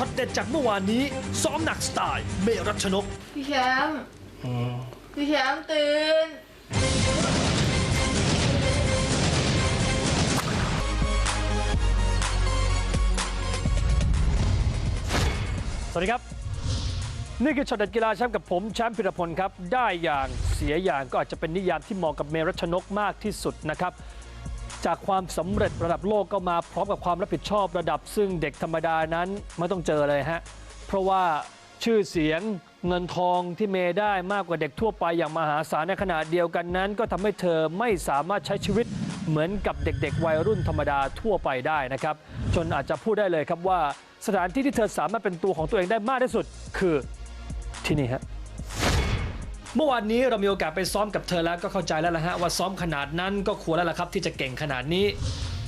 ช็อตเด็ดจากเมื่อวานนี้ ซ้อมหนักสไตล์เมรัชนก พี่แชมป์พี่แชมป์ตื่น สวัสดีครับ นี่คือช็อตเด็ดกีฬาแชมป์กับผมแชมป์พิรพลครับ ได้อย่างเสียอย่างก็อาจจะเป็นนิยามที่เหมาะกับเมรัชนกมากที่สุดนะครับ จากความสำเร็จระดับโลกก็มาพร้อมกับความรับผิดชอบระดับ ซึ่งเด็กธรรมดานั้นไม่ต้องเจอเลยฮะ เพราะว่าชื่อเสียงเงินทองที่เมย์ได้มากกว่าเด็กทั่วไปอย่างมหาศาลในขณะเดียวกันนั้น ก็ทำให้เธอไม่สามารถใช้ชีวิตเหมือนกับเด็กๆ วัยรุ่นธรรมดาทั่วไปได้นะครับ จนอาจจะพูดได้เลยครับว่าสถานที่ที่เธอสามารถเป็นตัวของตัวเองได้มากที่สุดคือที่นี่ฮะ เมื่อวานนี้เรามีโอกาสไปซ้อมกับเธอแล้วก็เข้าใจแล้วละฮะว่าซ้อมขนาดนั้นก็ควรแล้วล่ะครับที่จะเก่งขนาดนี้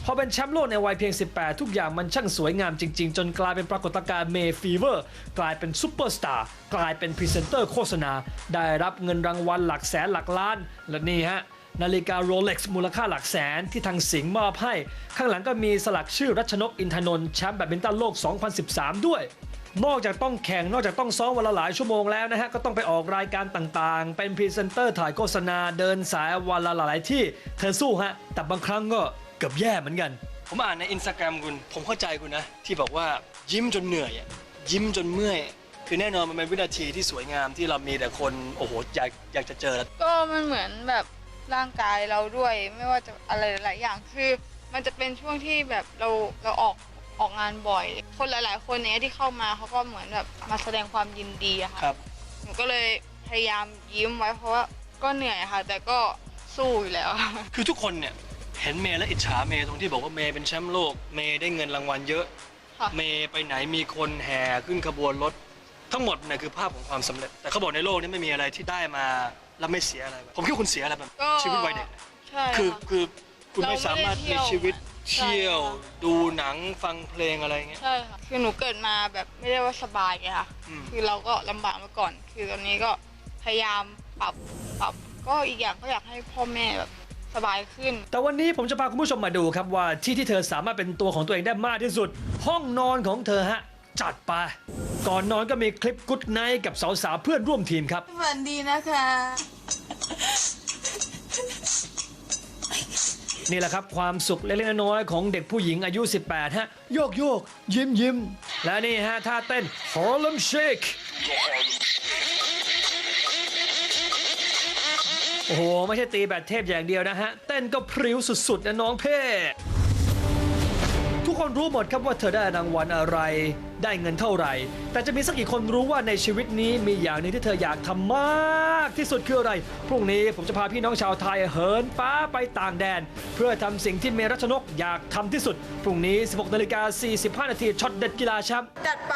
พอเป็นแชมป์โลกในวัยเพียง 18 ทุกอย่างมันช่างสวยงามจริง ๆ จนกลายเป็นปรากฏการณ์เมฟีเวอร์ กลายเป็นซูเปอร์สตาร์กลายเป็นพรีเซนเตอร์โฆษณา ได้รับเงินรางวัลหลักแสนหลักล้าน และนี่ฮะ นาฬิกาโรเล็กซ์มูลค่าหลักแสนที่ทางสิงห์มอบให้ ข้างหลังก็มีสลักชื่อรัชนกอินทนนท์แชมป์แบดมินตันโลก 2013 ด้วย นอกจากต้องแข่งนอกจากต้องซ้อมวันละหลายชั่วโมงแล้วนะฮะก็ต้องไปออกรายการต่างๆ เป็นพรีเซนเตอร์ถ่ายโฆษณาเดินสายวันละหลายที่เธอสู้ฮะแต่บางครั้งก็เกือบแย่เหมือนกัน ผมอ่านในอินสตาแกรมคุณ ผมเข้าใจคุณนะ ที่บอกว่ายิ้มจนเหนื่อยอะยิ้มจนเมื่อย คือแน่นอนมันเป็นวินาทีที่สวยงามที่เรามีแต่คนโอ้โหอยากอยากจะเจอ ก็มันเหมือนแบบร่างกายเราด้วย ไม่ว่าจะอะไรหลายๆอย่างคือ มันจะเป็นช่วงที่แบบเราเราออก ออกงานบ่อย คนหลาย ๆ คนเนี้ยที่เข้ามาเขาก็เหมือนแบบมาแสดงความยินดีอะค่ะครับ หนูก็เลยพยายามยิ้มไว้เพราะว่าก็เหนื่อยค่ะ แต่ก็สู้อยู่แล้ว คือทุกคนเนี่ยเห็นเมย์และอิจฉาเมย์ตรงที่บอกว่าเมย์เป็นแชมป์โลก เมย์ได้เงินรางวัลเยอะ ค่ะ เมย์ไปไหนมีคนแห่ขึ้นขบวนรถ ทั้งหมดเนี่ยคือภาพของความสำเร็จ แต่เขาบอกในโลกนี้ไม่มีอะไรที่ได้มาแล้วไม่เสียอะไร ผมคิดว่าคุณเสียอะไรแบบก็ชีวิตวัยเด็กเนี่ยใช่คือค่ะ คือ คุณไม่เราไม่ได้สามารถมีเที่ยวชีวิตใช่เที่ยวค่ะดูหนังฟังเพลงอะไรเงี้ย ใช่ค่ะคือหนูเกิดมาแบบไม่ได้ว่าสบายไงค่ะ อืม คือเราก็ลำบากมาก่อน คือตอนนี้ก็พยายามปรับปรับก็อีกอย่างก็อยากให้พ่อแม่แบบสบายขึ้น แต่วันนี้ผมจะพาคุณผู้ชมมาดูครับว่าที่ที่เธอสามารถเป็นตัวของตัวเองได้มากที่สุด ห้องนอนของเธอฮะ จัดไป ก่อนนอนก็มีคลิปกุ๊ดไนท์กับสาวๆเพื่อนร่วมทีมครับ ฝันดีนะคะ นี่แหละครับความสุขเล็กๆน้อยๆของเด็กผู้หญิงอายุ 18 ฮะ โยกโยกยิ้มยิ้มและนี่ฮะท่าเต้น Harlem Shake โอ้โห ไม่ใช่ตีแบบเทพอย่างเดียวนะฮะ เต้นก็พริ้วสุดๆนะน้องเพ่ คนรู้หมดครับว่าเธอได้รางวัลอะไร ได้เงินเท่าไหร่ แต่จะมีสักกี่คนรู้ว่าในชีวิตนี้มีอย่างหนึ่งที่เธออยากทำมากที่สุดคืออะไร พรุ่งนี้ผมจะพาพี่น้องชาวไทยเหินฟ้าไปต่างแดน เพื่อทำสิ่งที่เมรัชนกอยากทำที่สุด พรุ่งนี้ 16นาฬิกา45นาทีช็อตเด็ดกีฬาแชมป์จัดไป